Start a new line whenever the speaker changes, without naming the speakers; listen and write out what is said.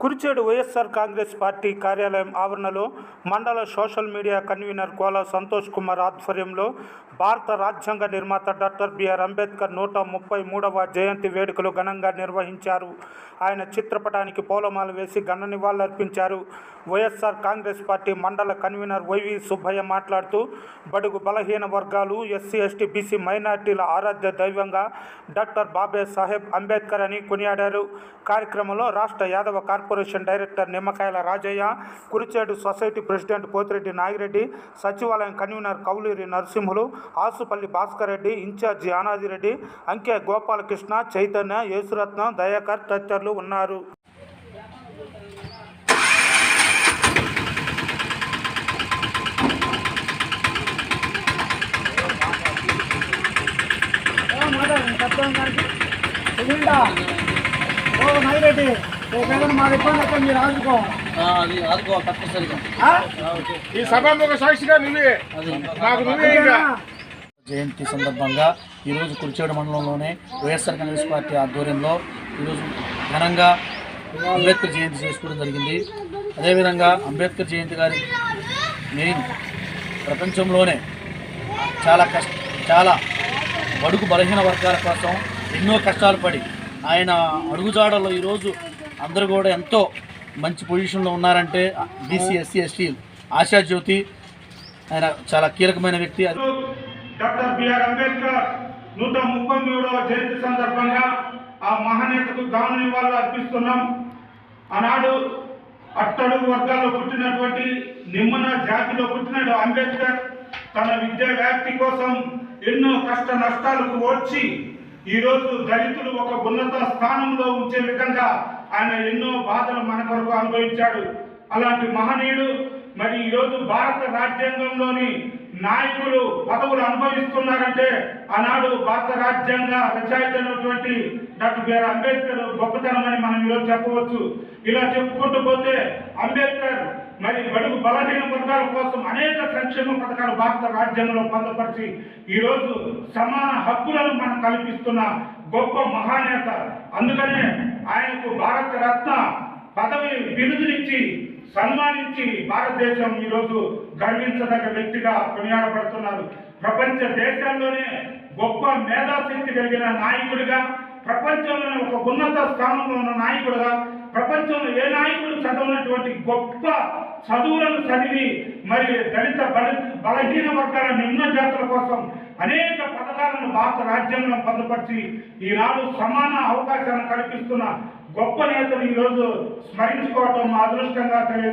Kurichedu YSR Congress party కార్యాలయం ఆవరణలో మండల social media convener Kola Santosh Kumar ఆధ్వర్యంలో భారత రాజ్యాంగ నిర్మాత డాక్టర్ బిఆర్ అంబేద్కర్ నూట ముప్పై మూడవ జయంతి వేడుకలు ఘనంగా నిర్వహించారు. ఆయన చిత్రపటానికి పూలమాల వేసి ఘన నివాళులర్పించారు వైఎస్ఆర్ కాంగ్రెస్ పార్టీ మండల కన్వీనర్ వైవి సుబ్బయ్య మాట్లాడుతూ బడుగు బలహీన వర్గాలు ఎస్సీ ఎస్టీ బీసీ మైనార్టీల ఆరాధ్య దైవంగా డాక్టర్ బాబే సాహెబ్ అంబేద్కర్ అని కొనియాడారు. కార్యక్రమంలో రాష్ట్ర Yadava corporation director Nimmakayala Rajaiah Kurichedu society president Pothireddy Nagireddy సచివాలయం కన్వీనర్ కౌలూరి నరసింహులు ఆసుపల్లి భాస్కర్ రెడ్డి ఇన్ఛార్జి ఆనాదిరెడ్డి అంకె గోపాలకృష్ణ చైతన్య యేసురత్నం దయాకర్ తదితరులు ఉన్నారు.
ఇబ్బంది మీరు ఆదుకో
తప్పనిసరిగా?
ఈ సభాముఖ సాక్షిగా నువ్వే. నాకు నువ్వే ఇంకా.
జయంతి సందర్భంగా ఈరోజు కురిచేడు మండలంలోనే వైఎస్ఆర్ కాంగ్రెస్ పార్టీ ఆధ్వర్యంలో ఈరోజు ఘనంగా అంబేద్కర్ జయంతి చేసుకోవడం జరిగింది. అదేవిధంగా అంబేద్కర్ జయంతి గారి మెయిన్ ప్రపంచంలోనే చాలా కష్ట చాలా బడుగు బలహీన వర్గాల కోసం ఎన్నో కష్టాలు పడి ఆయన అడుగుజాడలో ఈరోజు అందరూ కూడా ఎంతో మంచి పొజిషన్లో ఉన్నారంటే బీసీ ఎస్సీ ఎస్టీ ఆశాజ్యోతి ఆయన చాలా కీలకమైన వ్యక్తి. అది
డాక్టర్ బిఆర్ అంబేద్కర్ నూట ముప్పై మూడవ జయంతి సందర్భంగా ఆ మహానేతకు గౌరవ నివాళులు అర్పిస్తున్నాం. ఆనాడు అట్టడుగు వర్గాల్లో పుట్టినటువంటి నిమ్మన జాతిలో పుట్టినాడు అంబేద్కర్. తన విద్యా వ్యాప్తి కోసం ఎన్నో కష్ట నష్టాలకు ఓర్చి ఈరోజు దళితులు ఒక ఉన్నత స్థానంలో ఉంచే విధంగా ఆయన ఎన్నో బాధలు మన కొరకు అనుభవించాడు. అలాంటి మహనీయుడు మరి ఈరోజు భారత రాజ్యాంగంలోని నాయకులు పదవులు అనుభవిస్తున్నారంటే ఆనాడు భారత రాజ్యాంగ రచయిత అయినటువంటి డాక్టర్ బిఆర్ అంబేద్కర్ గొప్పతనం అని మనం ఈరోజు చెప్పవచ్చు. ఇలా చెప్పుకుంటూ పోతే అంబేద్కర్ మరి బడుగు బలహీన వర్గాల కోసం అనేక సంక్షేమ పథకాలు భారత రాజ్యాంగంలో పొందపరిచి ఈరోజు సమాన హక్కులను మనం కల్పిస్తున్న గొప్ప మహానేత. అందుకనే ఆయనకు భారత రత్న పదవి బిరుదునిచ్చి సన్మానించి భారతదేశం ఈరోజు గర్వించదగ్గ వ్యక్తిగా కొనియాడబడుతున్నారు. ప్రపంచ దేశాల్లోనే గొప్ప మేధాశక్తి కలిగిన నాయకుడిగా ప్రపంచంలోనే ఒక ఉన్నత స్థానంలో ఉన్న నాయకుడిగా ప్రపంచంలో ఏ నాయకుడు చదవనటువంటి గొప్ప చదువులను చదివి మరి దళిత బల బలహీన వర్గాల నిమ్న జాతుల కోసం అనేక పథకాలను భారత రాజ్యాంగం పొందుపరిచి ఈనాడు సమాన అవకాశాలను కల్పిస్తున్న గొప్ప నేతలు ఈరోజు స్మరించుకోవటం మా అదృష్టంగా తెలియదు